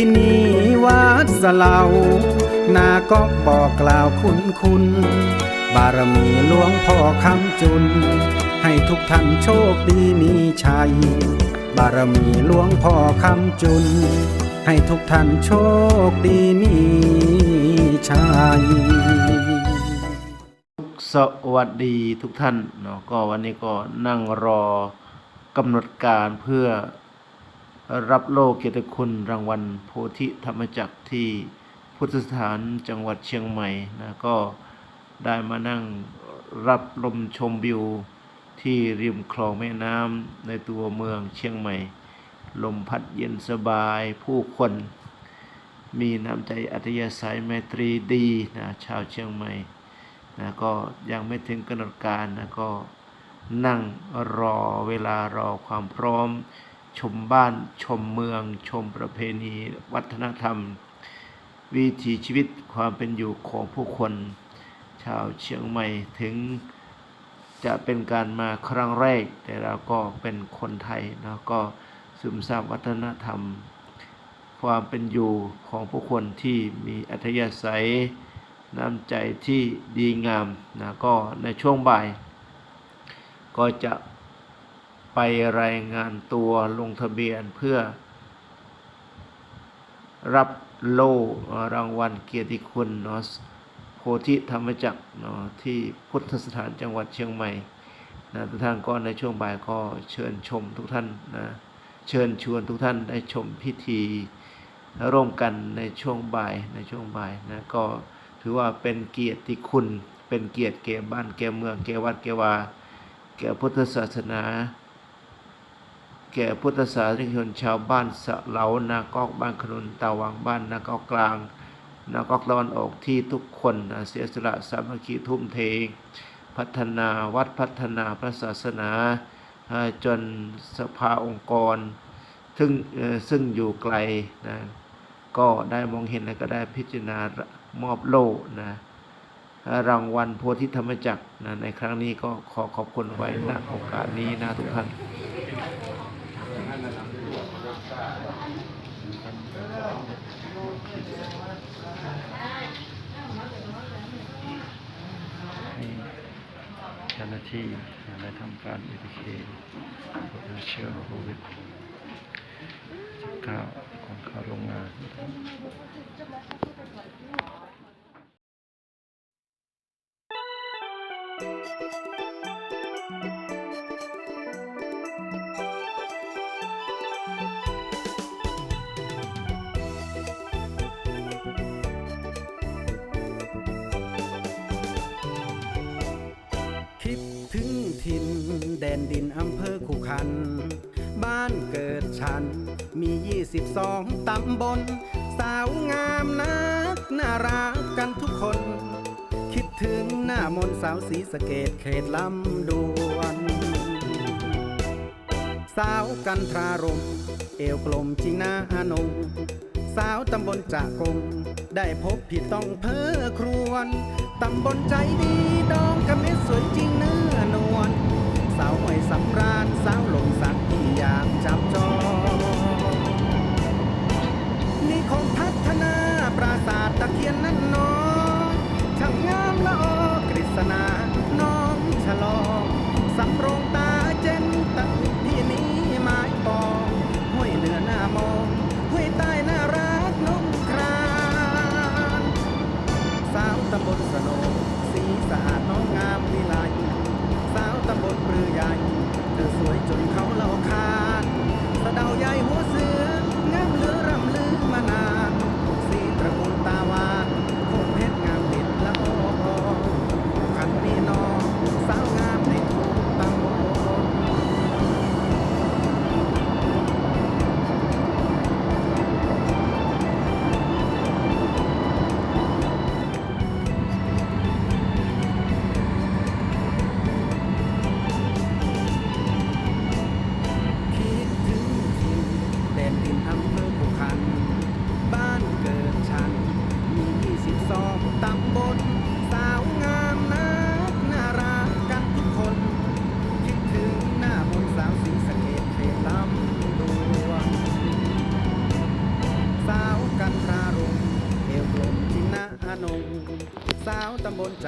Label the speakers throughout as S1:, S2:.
S1: ที่นี่วัดสะเลานาก็บอกกล่าวคุณคุณ บารมีหลวงพ่อคำจุน ให้ทุกท่านโชคดีมีชัย บารมีหลวงพ่อคำจุน ให้ทุกท่านโชคดีมีชัย
S2: สวัสดีทุกท่านเนาะก็วันนี้ก็นั่งรอกำหนดการเพื่อ รับโลกเกียรติคุณรางวัลโพธิธรรมจักรที่พุทธสถานจังหวัดเชียงใหม่นะก็ได้มานั่งรับลมชมวิวที่ริมคลองแม่น้ำในตัวเมืองเชียงใหม่ ลมพัดเย็นสบายผู้คน มีน้ำใจอัธยาศัยไมตรีดีนะชาวเชียงใหม่นะก็ยังไม่ถึงกำหนดการนะก็นั่งรอเวลารอความพร้อม ชมบ้านชมเมือง ชมประเพณี วัฒนธรรม วิถีชีวิตความเป็นอยู่ของผู้คน ชาวเชียงใหม่ถึงจะเป็นการมาครั้งแรก แต่เราก็เป็นคนไทยนะก็ซึมซาบวัฒนธรรม ความเป็นอยู่ของผู้คนที่มีอัธยาศัยน้ำใจที่ดีงามนะก็ในช่วงบ่าย ก็จะ ไปรายงานตัวลงทะเบียนเพื่อ รับโล่รางวัลเกียรติคุณเนาะโพธิธรรมจักรเนาะที่พุทธสถานจังหวัดเชียงใหม่นะทุกท่านก็ในช่วงบ่ายก็เชิญชมทุกท่านนะเชิญชวนทุกท่านได้ชมพิธีร่วมกันในช่วงบ่ายในช่วงบ่ายนะก็ถือว่าเป็นเกียรติคุณ เป็นเกียรติแก่บ้านแก่เมืองแก่วัดแก่วาแก่พุทธศาสนา แก่พุทธศาสนิกชนชาวบ้านสะเหลานากอกบ้านขนุนตาวังบ้านนากอกกลางนากอกตะวันออกที่ทุกคนเสียสละสามัคคีทุ่มเท พัฒนาวัดพัฒนาพระศาสนาจนสภาองค์กร ซึ่งซึ่งอยู่ไกลนะก็ได้มองเห็นและก็ได้พิจารณามอบโล่นะรางวัลโพธิธรรมจักรนะในครั้งนี้ก็ขอขอบคุณไว้ณโอกาสนี้นะทุกท่าน ให้เจ้า หน้าที่ได้ทำการเอทีเคตรวจหาเชื้อโควิด19ของเข้าโรงงาน
S1: คิด แดนดินอำเภอขุขัน บ้านเกิดฉัน มี 22 ตำบล สาวงามนัก น่ารักกันทุกคน คิดถึงหน้ามนต์สาวสีสะเกตเขตลำดวน สาวกันทรารม เอวกลมจริงนาอนงสาวตำบลจากกง ได้พบผิดต้องเพ้อครวน ตำบลใจดีดองกะเม็ดสวยจริงเนื้อนวล สาวหอยสำราญสาวหลงสักที่อยากจับจองนี่คงพัฒนาปราสาทตะเคียนนั้นน้อช่างงามละออกฤษณาน้องฉลอง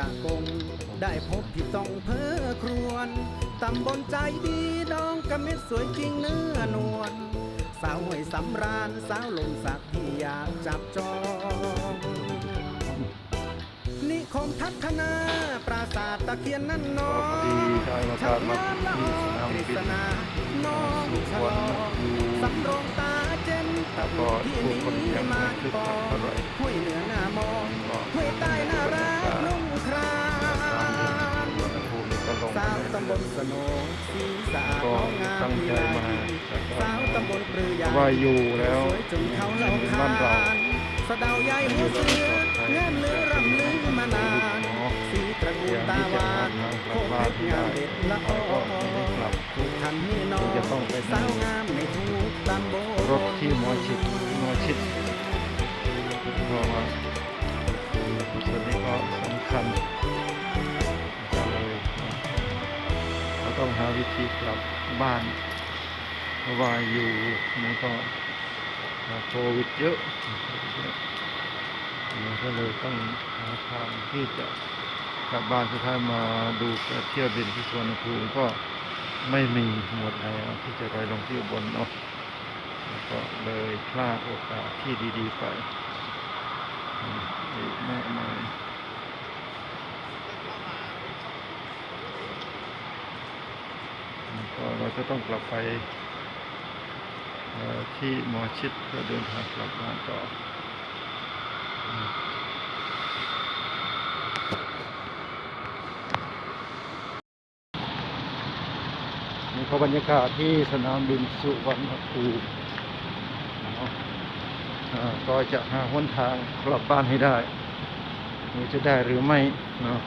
S1: ากงได้พบพี่ต้องเพ้อครวน ตำบลใจดีน้องกระเม็ดสวยจริงเนื้อนวลสาวห้วยสำราญสาวลมสักที่อยากจับจอง นิคมพัฒนาปราสาทตะเคียนนั่นน้อง
S3: ได้โอกาสมาที่สนาม
S1: กฤ
S3: บิน
S1: ษณาน้องฉลองสำโรงตาเจนตะ
S3: ก็
S1: ที่
S3: ผู้
S1: มี
S3: คนยัง
S1: มา
S3: ไม่
S1: อ
S3: คักเท่าไหร่
S1: ห้วยเหนือหน้ามองห้วยใต้หน่ารักนุ่ง คราน
S3: สุวรรณภูมิก็ลง
S1: สาวตำบลสโนสีสา
S3: ก็
S1: น้องงาม
S3: ตั้งใจมา
S1: สาวตำบลปรือ
S3: เพ
S1: ยา
S3: ราะว่าอยู่แล้ว
S1: สวยจนเขาเล่า
S3: เป็น
S1: คา
S3: บ้านเรา
S1: นสะเดาวใหญ่หัวเสืองามเลือรำลือมานานสีตระกูลตาหวานโคกเพชรงามเด็ดละออทุกคันนี่น้องสาวงามในทุกตำบล
S3: รถที่หมอชิดหมอชิดเพราะว่าาวิธีกลับบ้านเพราะว่าอยู่มันก็โควิดเยอะมันก็เลยต้องหาทางที่จะกลับบ้านสุดท้ายมาดูเที่ยวบินที่สวนภูมิก็ไม่มีหมดแล้วที่จะไปลงที่บลเนาะก็เลยพลาดโอกาสที่ดี ๆ ไปอีกมากมายแล้ว ก็เราจะต้องกลับไปที่หมอชิดเพื่อเดินทางกลับบ้านต่อมนี่ก็บรรยากาศที่สนามบินสุวรรณภูมิก็จะหาหนทางกลับบ้านให้ได้มันจะได้หรือไม่เนาะ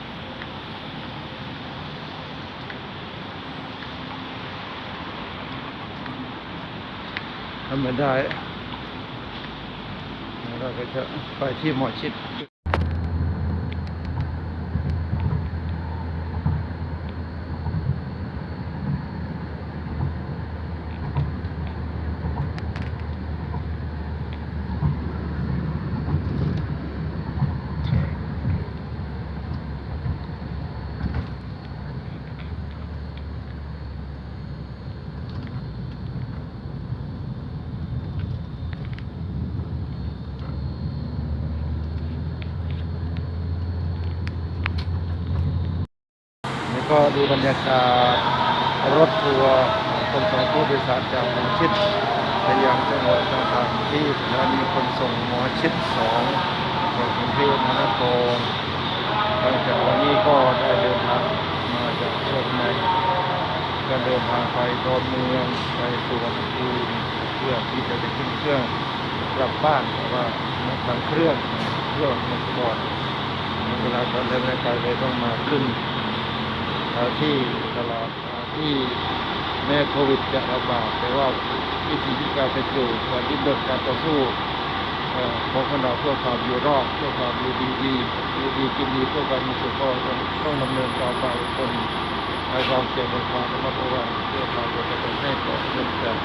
S3: ทำไม่ได้เราก็จะไปที่หมอชิด นี่ ก็ดูบรรยากาศรถทัวร์คนส่งผู้โดยสารจากหมอชิดไปยังจังหวัดต่างๆที่สถานีขนส่งหมอชิดสองของกรุงเทพมหานครหลังจากวันนี้ก็ได้เดินทางมาจากเชียงใหม่ก็เดินทางไปดอนเมืองไปสุวรรณภูมิเพื่อที่จะไปขึ้นเครื่องกลับบ้านแต่ว่าทางเครื่องเครื่องมันก่อนเวลาตอนแรกๆไปเลยต้องมาขึ้น ที่ตลอดที่แม้โควิดจะระบาดแต่ว่าวิธีที่การเป็นอยู่การดิ้นรนการต่อสู้ของคนเราเพื่อความอยู่รอดเพื่อความอยู่ดีดีอยู่ดีกินดีเพื่อความมีสุขก็ต้องต้องดำเนินต่อไปคนให้ความเสี่ยงความระมัดระวังเพื่อความปลอดภัยให้ต่อเนื่องกัน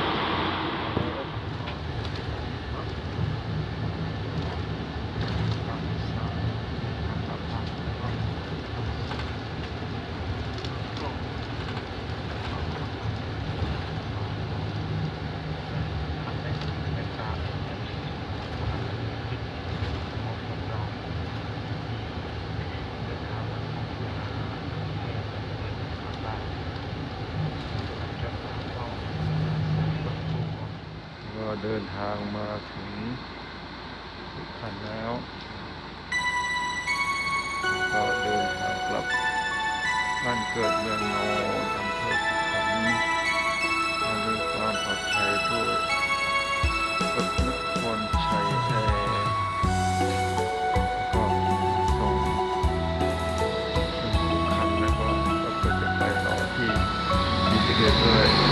S3: ก็เดิน ทางมาถึงสุพรรณแล้ว ก็เดินทางกลับบ้านเกิดเมืองนอนอำเภอสุพรรณมาด้วยความปลอดภัยด้วยรถนครชัยแอร์ก็ส่งถึงสุพรรณแล้วก็แล้วก็จะไปต่อที่อินเดียด้วย